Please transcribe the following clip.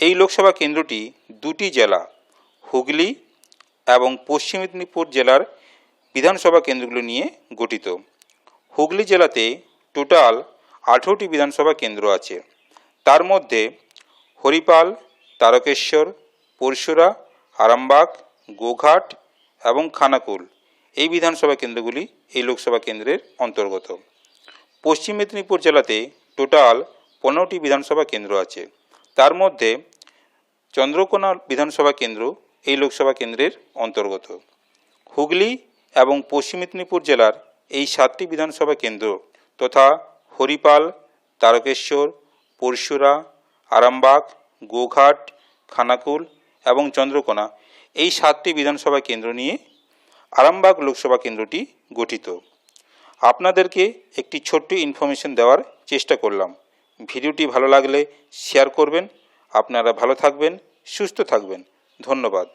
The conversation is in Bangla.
এই লোকসভা কেন্দ্রটি দুটি জেলা, হুগলি এবং পশ্চিম মেদিনীপুর জেলার বিধানসভা কেন্দ্রগুলো নিয়ে গঠিত। হুগলি জেলাতে টোটাল আঠেরোটি বিধানসভা কেন্দ্র আছে। তার মধ্যে হরিপাল, তারকেশ্বর, পরশুরা, আরামবাগ, গোঘাট এবং খানাকুল এই বিধানসভা কেন্দ্রগুলি এই লোকসভা কেন্দ্রের অন্তর্গত। পশ্চিম মেদিনীপুর জেলাতে টোটাল পনেরোটি বিধানসভা কেন্দ্র আছে। তার মধ্যে চন্দ্রকোনা বিধানসভা কেন্দ্র এই লোকসভা কেন্দ্রের অন্তর্গত। হুগলি এবং পশ্চিম মেদিনীপুর জেলার এই সাতটি বিধানসভা কেন্দ্র তথা হরিপাল, তারকেশ্বর, পরশুরা, আরামবাগ, গোঘাট, খানাকুল এবং চন্দ্রকোনা এই সাতটি বিধানসভা কেন্দ্র নিয়ে আরামবাগ লোকসভা কেন্দ্রটি গঠিত। আপনাদেরকে একটি ছোট্ট ইনফরমেশন দেওয়ার চেষ্টা করলাম। ভিডিওটি ভালো লাগলে শেয়ার করবেন। আপনারা ভালো থাকবেন সুস্থ থাকবেন। ধন্যবাদ।